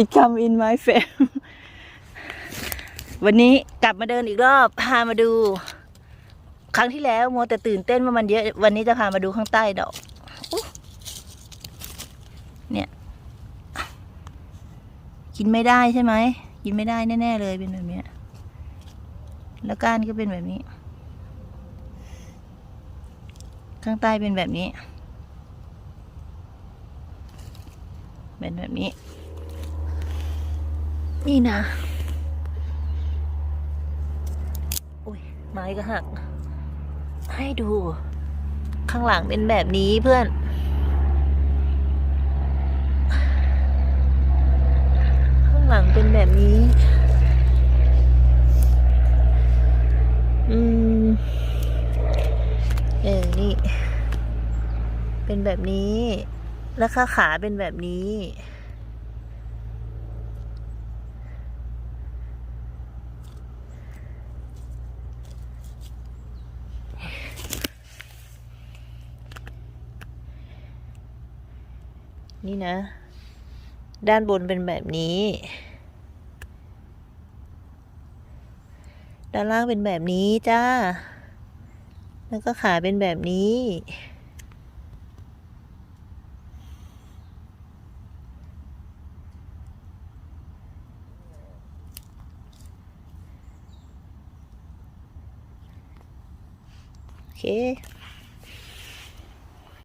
it come in my frame วันนี้กลับมาเดินอีกรอบพามาดู ครั้งที่แล้วมัวแต่ตื่นเต้นว่ามันเยอะ วันนี้จะพามาดูข้างใต้ดอกเนี่ย กินไม่ได้ใช่ไหม กินไม่ได้แน่ ๆ เลยเป็นแบบนี้แล้วก้านก็เป็นแบบนี้ ข้างใต้เป็นแบบนี้ เป็นแบบนี้ นี่นะอุ้ย ไม้ก็หัก ให้ดู ข้างหลังเป็นแบบนี้เพื่อน ข้างหลังเป็นแบบนี้ อืม เออ นี่ เป็นแบบนี้ แล้วขาขาเป็นแบบนี้ นี่นะ ด้านบนเป็นแบบนี้ ด้านล่างเป็นแบบนี้จ้า แล้วก็ขาเป็นแบบนี้โอเค